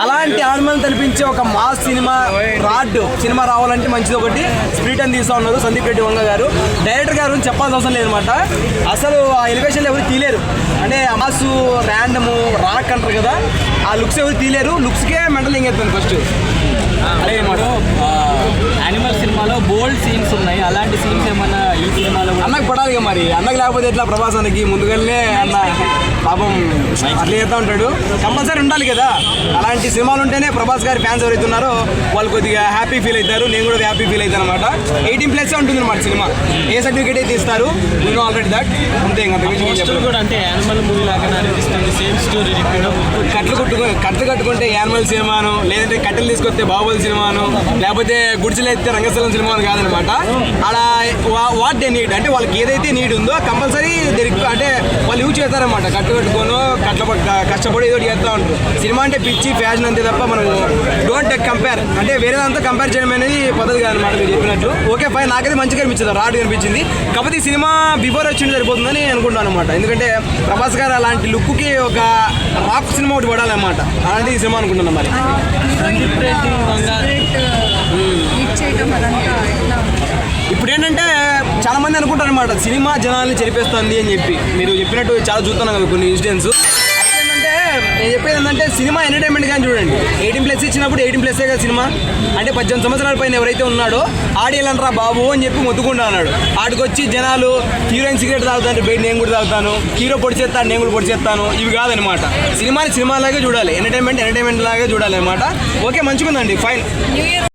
అలాంటి ఆనందం తెలిపించే ఒక మాస్ సినిమా రాడ్ సినిమా రావాలంటే మంచిది ఒకటి. స్ప్రిట్ అని తీస్తా ఉన్నారు సందీప్ రెడ్డి వంగ గారు. డైరెక్టర్ గారు చెప్పాల్సిన అవసరం లేదనమాట అసలు ఆ ఎలివేషన్ ఎవరు తీలేరు అంటే మాస్ ర్యాండము రాక్ అంటారు కదా ఆ లుక్స్ ఎవరు తీలేరు లుక్స్కే మెంటల్ ఎంగేస్తుంది ఫస్ట్. అదే ఇప్పుడు యానిమల్ సినిమాలో బోల్డ్ సీన్స్ ఉన్నాయి. అలాంటి సీన్స్ ఏమన్నా అన్నకు పడాలి మరి. అన్నకు లేకపోతే ఎట్లా ప్రభాసానికి? ముందుగానే అన్న పాపం అట్లా చేస్తూ ఉంటాడు. కంపల్సరీ ఉండాలి కదా. అలాంటి సినిమాలు ఉంటేనే ప్రభాస్ గారి ఫ్యాన్స్ ఎవరైతే ఉన్నారో వాళ్ళు కొద్దిగా హ్యాపీ ఫీల్ అవుతారు. నేను కూడా హ్యాపీ ఫీల్ అవుతాను అనమాట ఎయిటీన్ ప్లస్ ఉంటుంది అనమాట సినిమా. ఏ సర్టిఫికేట్ అయితే ఇస్తారు నేను ఆల్రెడీ దట్ అంతే ఇంకా. కూడా అంటే యానిమల్ మూవీ లాగానే అనిపిస్తుంది. సేమ్ స్టోరీ రిపీట్ కట్టలు కట్టుకుంటే యానిమల్ సినిమాను లేదంటే కట్టెలు తీసుకొస్తే బాహుబలి సినిమాను లేకపోతే గుడిసెలు అయితే రంగస్థలం సినిమాను కాదనమాట. అలా వాట్ దే నీడ్ అంటే వాళ్ళకి ఏదైతే నీడ్ ఉందో కంపల్సరీ అంటే వాళ్ళు యూజ్ చేస్తారనమాట. కట్టు కట్టుకోను కట్ల కష్టపడి ఏదో చేస్తూ ఉంటారు. సినిమా అంటే పిచ్చి ఫ్యాషన్ అంతే తప్ప మనం డోంట్ కంపేర్ అంటే వేరే దాంతో కంపేర్ చేయడం అనేది పద్ధతి కాదనమాట మీరు చెప్పినట్టు. ఓకే ఫైన్ నాకైతే మంచిగా అనిపించింది రాడ్ కనిపించింది కాకపోతే ఈ సినిమా బిఫోర్ వచ్చింది సరిపోతుందని అనుకుంటాను అనమాట ఎందుకంటే ప్రభాస్ గారు అలాంటి లుక్కి ఒక రాక్ సినిమా ఒకటి పడాలన్నమాట. అలాంటి ఈ సినిమా అనుకుంటున్నాను మరి. ఇప్పుడు ఏంటంటే చాలా మంది అనుకుంటారు అనమాట సినిమా జనాల్ని చెరిపేస్తుంది అని చెప్పి. మీరు చెప్పినట్టు చాలా చూస్తున్నాం కదా కొన్ని ఇన్సిడెంట్స్ ఏంటంటే సినిమా ఎంటర్టైన్మెంట్ కానీ చూడండి. ఎయిటీన్ ప్లస్ ఇచ్చినప్పుడు ఎయిటీన్ ప్లస్ కదా సినిమా? అంటే పద్దెనిమిది సంవత్సరాల పైన ఎవరైతే ఉన్నాడో ఆడియలంటారా బాబు అని చెప్పి మొత్తుకుంటా అన్నాడు. ఆడికి వచ్చి జనాలు హీరోయిన్ సిగరెట్ తాగుతాను బయట నేను కూడా తాగుతాను హీరో పొడి చేస్తాను నేను కూడా పొడి చేస్తాను. ఇవి కాదనమాట సినిమాని సినిమా లాగే చూడాలి. ఎంటర్టైన్మెంట్ ఎంటర్టైన్మెంట్ లాగే చూడాలి అనమాట ఓకే మంచిగుందండి. Fine new year